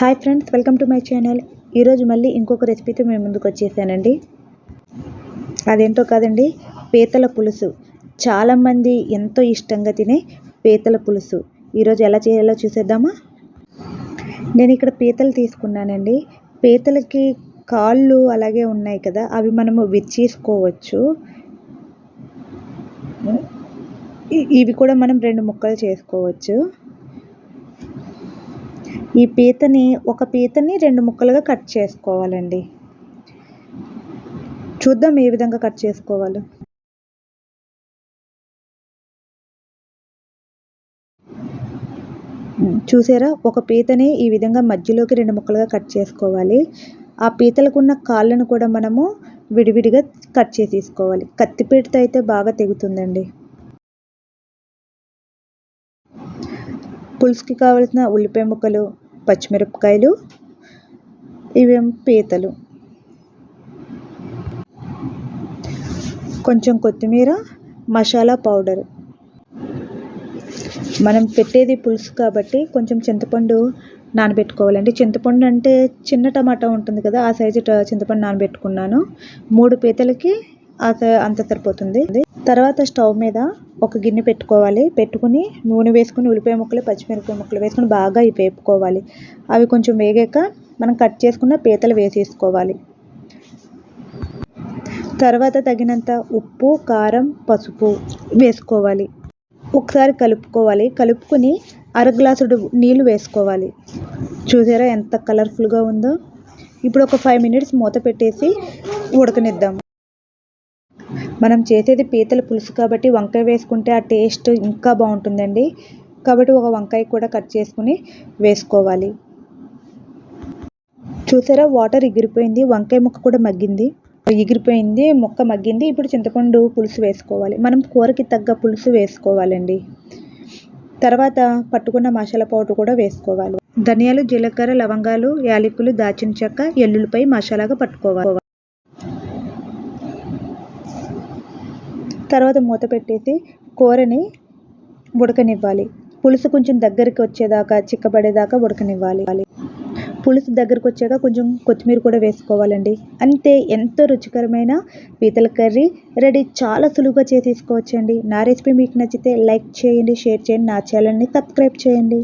Hi friends welcome to my channel. ఈరోజు మళ్ళీ ఇంకొక రెసిపీతో మేము ముందుకు వచ్చేసానండి. అదేంటో కాదండి పీతల పులుసు. చాలామంది ఎంతో ఇష్టంగా తినే పీతల పులుసు. ఈరోజు ఎలా చేయాలో చూసేద్దామా? నేను ఇక్కడ పీతలు తీసుకున్నానండి. పీతలకి కాళ్ళు అలాగే ఉన్నాయి కదా అవి మనము విచ్చేసుకోవచ్చు ఇవి కూడా మనం రెండు ముక్కలు చేసుకోవచ్చు. ఈ పీతని ఒక పీతని రెండు ముక్కలుగా కట్ చేసుకోవాలండి. చూద్దాం ఏ విధంగా కట్ చేసుకోవాలో. చూసారా? ఒక పీతని ఈ విధంగా మధ్యలోకి రెండు ముక్కలుగా కట్ చేసుకోవాలి. ఆ పీతలకు ఉన్న కాళ్ళను కూడా మనము విడివిడిగా కట్ చేసేసుకోవాలి. కత్తిపీటతో అయితే బాగా తెగుతుందండి. పులుసుకి కావలసిన ఉల్లిపాయ ముక్కలు పచ్చిమిరపకాయలు ఇవేం పీతలు. కొంచెం కొత్తిమీర మసాలా పౌడర్. మనం పెట్టేది పులుసు కాబట్టి కొంచెం చింతపండు నానబెట్టుకోవాలండి. చింతపండు అంటే చిన్న టమాటా ఉంటుంది కదా ఆ సైజు చింతపండు నానబెట్టుకున్నాను. మూడు పీతలకి ఆ స- అంత సరిపోతుంది. తర్వాత స్టవ్ మీద ఒక గిన్నె పెట్టుకోవాలి. పెట్టుకుని నూనె వేసుకుని ఉల్లిపాయ ముక్కలు పచ్చిమిరపకాయ ముక్కలు వేసుకుని బాగా ఇవి వేపుకోవాలి. అవి కొంచెం వేగాక మనం కట్ చేసుకున్న పీతలు వేసేసుకోవాలి. తర్వాత తగినంత ఉప్పు కారం పసుపు వేసుకోవాలి. ఒకసారి కలుపుకోవాలి. కలుపుకొని అర గ్లాసుడు నీళ్ళు వేసుకోవాలి. చూసారా ఎంత కలర్ఫుల్గా ఉందో? ఇప్పుడు ఒక ఫైవ్ మినిట్స్ మూత పెట్టేసి ఉడకనిద్దాం. మనం చేసేది పీతల పులుసు కాబట్టి వంకాయ వేసుకుంటే ఆ టేస్ట్ ఇంకా బాగుంటుందండి. కాబట్టి ఒక వంకాయ కూడా కట్ చేసుకుని వేసుకోవాలి. చూసారా? వాటర్ ఎగిరిపోయింది. వంకాయ ముక్క కూడా మగ్గింది. ఎగిరిపోయింది ముక్క మగ్గింది. ఇప్పుడు చింతపండు పులుసు వేసుకోవాలి. మనం కూరకి తగ్గ పులుసు వేసుకోవాలండి. తర్వాత పట్టుకున్న మసాలా పౌడర్ కూడా వేసుకోవాలి. ధనియాలు జీలకర్ర లవంగాలు యాలకులు దాచిన చెక్క ఎల్లుల్లిపై మసాలాగా పట్టుకోవాలి. తర్వాత మూత పెట్టేసి కూరని ఉడకనివ్వాలి. పులుసు కొంచెం దగ్గరికి వచ్చేదాకా చిక్కబడేదాకా ఉడకనివ్వాలి. పులుసు దగ్గరకు వచ్చాక కొంచెం కొత్తిమీర కూడా వేసుకోవాలండి. అంతే ఎంతో రుచికరమైన పీతల కర్రీ రెడీ చాలా సులువుగా చేసేసుకోవచ్చండి. నా రెసిపీ మీకు నచ్చితే లైక్ చేయండి షేర్ చేయండి నా ఛానల్ని సబ్స్క్రైబ్ చేయండి.